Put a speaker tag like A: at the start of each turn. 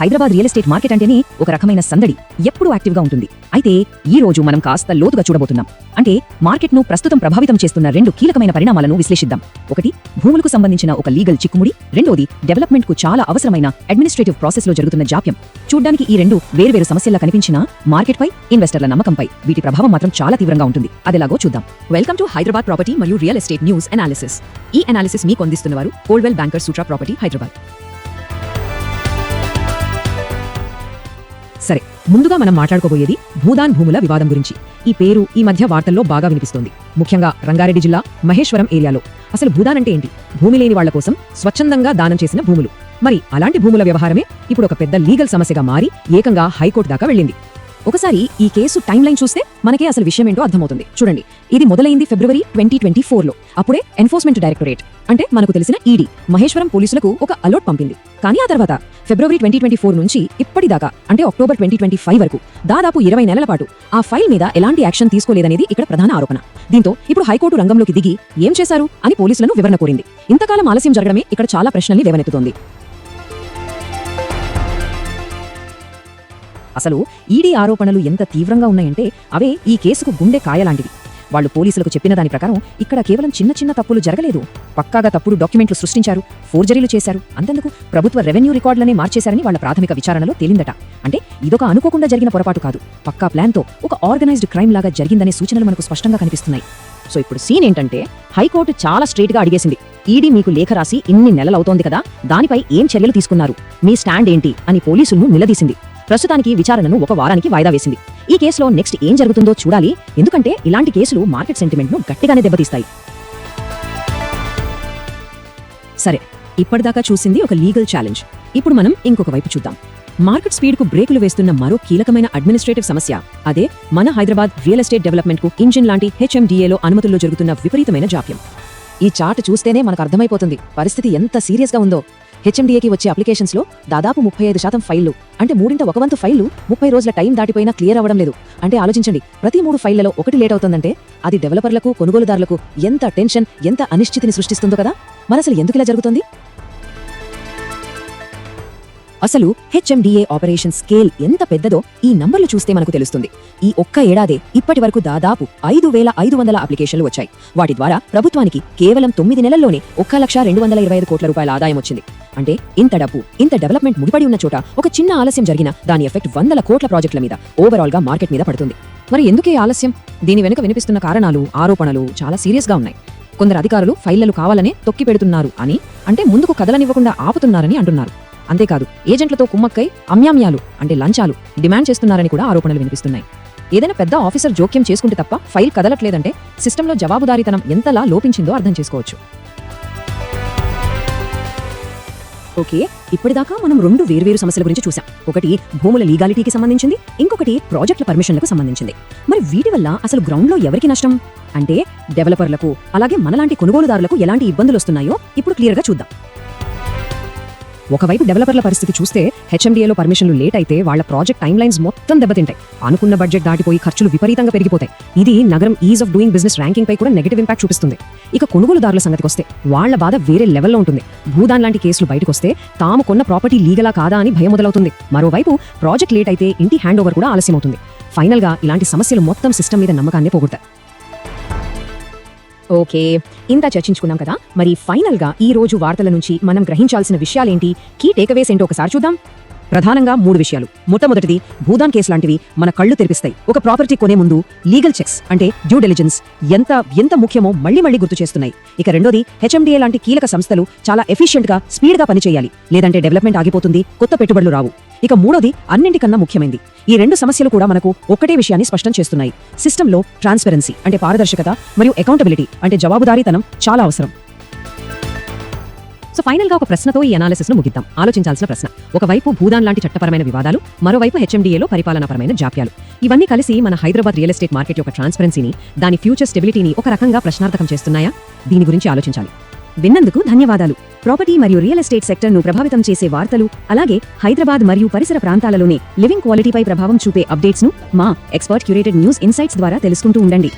A: Hyderabad real estate market అంటేనే ఒక రకమైన సందడి. ఎప్పుడూ యాక్టివ్గా ఉంటుంది. అయితే ఈ రోజు మనం కాస్త లోతుగా చూడబోతున్నాం. అంటే మార్కెట్ను ప్రస్తుతం ప్రభావితం చేస్తున్న రెండు కీలకమైన పరిణామాలను విశ్లేషిద్దాం. ఒకటి భూములకు సంబంధించిన ఒక లీగల్ చిక్కుముడి. రెండోది డెవలప్మెంట్కు చాలా అవసరమైన అడ్మినిస్ట్రేటివ్ ప్రాసెస్లో జరుగుతున్న జాప్యం. చూడ్డానికి ఈ రెండు వేర్వేరు సమస్యల్లా కనిపించినా మార్కెట్పై ఇన్వెస్టర్ల నమ్మకంపై వీటి ప్రభావం మాత్రం చాలా తీవ్రంగా ఉంటుంది. అదెలాగో చూద్దాం. వెల్కమ్ టు హైదరాబాద్ ప్రాపర్టీ మరియు రియల్ ఎస్టేట్ న్యూస్ అనాలిసిస్. ఈ అనాలిసిస్ మీకు అందిస్తున్నవారు Coldwell Banker Sutra property Hyderabad. సరే ముందుగా మనం మాట్లాడుకోబోయేది భూదాన్ భూముల వివాదం గురించి. ఈ పేరు ఈ మధ్య వార్తల్లో బాగా వినిపిస్తోంది. ముఖ్యంగా రంగారెడ్డి జిల్లా మహేశ్వరం ఏరియాలో. అసలు భూదాన్ అంటే ఏంటి? భూమి లేని వాళ్ళ కోసం స్వచ్ఛందంగా దానం చేసిన భూములు. మరి అలాంటి భూముల వ్యవహారమే ఇప్పుడు ఒక పెద్ద లీగల్ సమస్యగా మారి ఏకంగా హైకోర్టు దాకా వెళ్ళింది. ఒకసారి ఈ కేసు టైం లైన్ చూస్తే మనకే అసలు విషయం ఏంటో అర్థమవుతుంది. చూడండి. ఇది మొదలైంది ఫిబ్రవరి ట్వంటీ ట్వంటీ ఫోర్లో. అప్పుడే ఎన్ఫోర్స్మెంట్ డైరెక్టరేట్ అంటే మనకు తెలిసిన ఈడీ మహేశ్వరం పోలీసులకు ఒక అలర్ట్ పంపింది. కానీ ఆ తర్వాత ఫిబ్రవరి ట్వంటీ ట్వంటీ ఫోర్ నుంచి ఇప్పటిదాకా అంటే అక్టోబర్ ట్వంటీ ట్వంటీ ఫైవ్ వరకు దాదాపు ఇరవై నెలల పాటు ఆ ఫైల్ మీద ఎలాంటి యాక్షన్ తీసుకోలేదనేది ఇక్కడ ప్రధాన ఆరోపణ. దీంతో ఇప్పుడు హైకోర్టు రంగంలోకి దిగి ఏం చేశారు అని పోలీసులను వివరణ కోరింది. ఇంతకాలం ఆలస్యం జరగడమే ఇక్కడ చాలా ప్రశ్నల్ని లేవనెత్తుతోంది అసలు ఈడీ ఆరోపణలు ఎంత తీవ్రంగా ఉన్నాయంటే అవే ఈ కేసుకు గుండె కాయలాంటివి. వాళ్ళు పోలీసులకు చెప్పిన దాని ప్రకారం ఇక్కడ కేవలం చిన్న చిన్న తప్పులు జరగలేదు. పక్కాగా తప్పుడు డాక్యుమెంట్లు సృష్టించారు ఫోర్జరీలు చేశారు. అంతెందుకు ప్రభుత్వ రెవెన్యూ రికార్డులనే మార్చేశారని వాళ్ళ ప్రాథమిక విచారణలో తేలిందట. అంటే ఇదొక అనుకోకుండా జరిగిన పొరపాటు కాదు. పక్కా ప్లాన్తో ఒక ఆర్గనైజ్డ్ క్రైమ్ లాగా జరిగిందనే సూచనలు మనకు స్పష్టంగా కనిపిస్తున్నాయి. సో ఇప్పుడు సీన్ ఏంటంటే హైకోర్టు చాలా స్ట్రేట్గా అడిగేసింది. ఈడీ మీకు లేఖ రాసి ఇన్ని నెలలవుతోంది కదా దానిపై ఏం చర్యలు తీసుకున్నారు? మీ స్టాండ్ ఏంటి అని పోలీసులను నిలదీసింది. ప్రస్తుతానికి విచారణను ఒక వారానికి వాయిదా వేసింది. ఈ కేసులో నెక్స్ట్ ఏం జరుగుతుందో చూడాలి. ఎందుకంటే ఇలాంటి కేసులు మార్కెట్ సెంటిమెంట్ను గట్టిగానే దెబ్బతీస్తాయి. సరే ఇప్పటిదాకా చూసింది ఒక లీగల్ ఛాలెంజ్ ఇప్పుడు మనం ఇంకొక వైపు చూద్దాం. మార్కెట్ స్పీడ్కు బ్రేకులు వేస్తున్న మరో కీలకమైన అడ్మినిస్ట్రేటివ్ సమస్య. అదే మన హైదరాబాద్ రియల్ ఎస్టేట్ డెవలప్మెంట్కు ఇంజిన్ లాంటి హెచ్ఎండిఏలో అనుమతుల్లో జరుగుతున్న విపరీతమైన జాప్యం. ఈ చార్ట్ చూస్తేనే మనకు అర్థమైపోతుంది. పరిస్థితి ఎంత సీరియస్గా ఉందో. హెచ్ఎండిఏకి వచ్చే అప్లికేషన్స్లో దాదాపు ముప్పై ఐదు శాతం ఫైళ్ళు అంటే మూడింట ఒక వంతు ఫైళ్ళు ముప్పై రోజుల టైం దాటిపోయినా క్లియర్ అవ్వడం లేదు. అంటే ఆలోచించండి ప్రతి మూడు ఫైళ్ళలో ఒకటి లేట్ అవుతుందంటే అది డెవలపర్లకు కొనుగోలుదారులకు ఎంత టెన్షన్ ఎంత అనిశ్చితిని సృష్టిస్తుందో కదా? మనసులు ఎందుకు ఇలా జరుగుతుంది? అసలు హెచ్ఎండిఏ ఆపరేషన్ స్కేల్ ఎంత పెద్దదో ఈ నంబర్లు చూస్తే మనకు తెలుస్తుంది. ఈ ఒక్క ఏడాదే ఇప్పటి వరకు దాదాపు ఐదు వేల ఐదు వందల అప్లికేషన్లు వచ్చాయి. వాటి ద్వారా ప్రభుత్వానికి కేవలం తొమ్మిది నెలల్లోనే ఒక్క లక్ష రెండు వందల ఇరవై ఐదు కోట్ల రూపాయల ఆదాయం వచ్చింది. అంటే ఇంత డబ్బు ఇంత డెవలప్మెంట్ ముడిపడి ఉన్న చోట ఒక చిన్న ఆలస్యం జరిగిన దాని ఎఫెక్ట్ వందల కోట్ల ప్రాజెక్టుల మీద ఓవరాల్గా మార్కెట్ మీద పడుతుంది. మరి ఎందుకే ఆలస్యం? దీని వెనుక వినిపిస్తున్న కారణాలు ఆరోపణలు చాలా సీరియస్గా ఉన్నాయి. కొందరు అధికారులు ఫైళ్ళను కావాలనే తొక్కి పెడుతున్నారు అని అంటే ముందుకు కదలనివ్వకుండా ఆపుతున్నారని అంటున్నారు. అంతేకాదు ఏజెంట్లతో కుమ్మక్కై అమ్యామ్యాలు అంటే లంచాలు డిమాండ్ చేస్తున్నారని కూడా ఆరోపణలు వినిపిస్తున్నాయి. ఏదైనా పెద్ద ఆఫీసర్ జోక్యం చేసుకుంటే తప్ప ఫైల్ కదలట్లేదంటే సిస్టంలో జవాబుదారీతనం ఎంతలా లోపించిందో అర్థం చేసుకోవచ్చు. ఓకే ఇప్పటిదాకా మనం రెండు వేర్వేరు సమస్యల గురించి చూసాం ఒకటి భూముల లీగాలిటీకి సంబంధించింది ఇంకొకటి ప్రాజెక్టుల పర్మిషన్లకు సంబంధించింది. మరి వీటి వల్ల అసలు గ్రౌండ్లో ఎవరికి నష్టం? అంటే డెవలపర్లకు అలాగే మనలాంటి కొనుగోలుదారులకు ఎలాంటి ఇబ్బందులు వస్తున్నాయో ఇప్పుడు క్లియర్గా చూద్దాం. ఒకవైపు డెవలపర్ల పరిస్థితి చూస్తే హెచ్ఎండిఏలో పర్మిషన్లు లేట్ అయితే వాళ్ళ ప్రాజెక్ట్ టైం లైన్స్ మొత్తం దెబ్బతింటాయి. అనుకున్న బడ్జెట్ దాటిపోయి ఖర్చులు విపరీతంగా పెరిగిపోతాయి. ఇది నగరం ease of doing business ranking పై కూడా నెగటివ్ ఇంపాక్ట్ చూపిస్తుంది. ఇక కొనుగోలుదారుల సంగతికి వస్తే వాళ్ళ బాధ వేరే లెవెల్లో ఉంటుంది. భూదాన్ లాంటి కేసులు బయటకు వస్తే తాము కొన్న ప్రాపర్టీ లీగలా కాదా అని భయం మొదలవుతుంది. మరోవైపు ప్రాజెక్ట్ లేట్ అయితే ఇంటి హ్యాండ్ ఓవర్ కూడా ఆలస్యం అవుతుంది ఫైనల్గా ఇలాంటి సమస్యలు మొత్తం సిస్టమ్ మీద నమ్మకాన్ని పోగొడతాయి. ఓకే ఇంత చర్చించుకున్నాం కదా. మరి ఫైనల్గా ఈ రోజు వార్తల నుంచి మనం గ్రహించాల్సిన విషయాలేంటి? కీ టేకవేస్ ఏంటో ఒకసారి చూద్దాం. ప్రధానంగా మూడు విషయాలు. మొట్టమొదటిది భూదాన్ కేసు లాంటివి మన కళ్ళు తెరిపిస్తాయి. ఒక ప్రాపర్టీ కొనే ముందు లీగల్ చెక్స్ అంటే డ్యూ డెలిజెన్స్ ఎంత ఎంత ముఖ్యమో మళ్ళీ మళ్ళీ గుర్తు చేస్తున్నాయి. ఇక రెండోది హెచ్ఎండిఏ లాంటి కీలక సంస్థలు చాలా ఎఫిషియెంట్గా స్పీడ్గా పనిచేయాలి. లేదంటే డెవలప్మెంట్ ఆగిపోతుంది కొత్త పెట్టుబడులు రావు. ఇక మూడోది అన్నింటికన్నా ముఖ్యమైనది ఈ రెండు సమస్యలు కూడా మనకు ఒక్కటే విషయాన్ని స్పష్టం చేస్తున్నాయి. సిస్టంలో ట్రాన్స్పరెన్సీ అంటే పారదర్శకత మరియు అకౌంటబిలిటీ అంటే జవాబుదారీతనం చాలా అవసరం. సో ఫైనల్గా ఒక ప్రశ్నతో ఈ అనాలిసిస్ను ముగిద్దాం. ఆలోచించాల్సిన ప్రశ్న. ఒకవైపు భూదాన్ లాంటి చట్టపరమైన వివాదాలు మరోవైపు హెచ్ఎండిఏలో పరిపాలనాపరమైన జాప్యాలు. ఇవన్నీ కలిసి మన హైదరాబాద్ రియల్ ఎస్టేట్ మార్కెట్ యొక్క ట్రాన్స్పరెన్సీని దాని ఫ్యూచర్ స్టెబిలిటీని ఒక రకంగా ప్రశ్నార్థకం చేస్తున్నాయా? దీని గురించి ఆలోచించాలి. విన్నందుకు ధన్యవాదాలు. ప్రాపర్టీ మరియు రియల్ ఎస్టేట్ సెక్టర్ను ప్రభావితం చేసే వార్తలు అలాగే హైదరాబాద్ మరియు పరిసర ప్రాంతాలలోనే లివింగ్ క్వాలిటీపై ప్రభావం చూపే అప్డేట్స్ను మా ఎక్స్పర్ట్ క్యూరేటెడ్ న్యూస్ ఇన్సైట్స్ ద్వారా తెలుసుకుంటూ ఉండండి.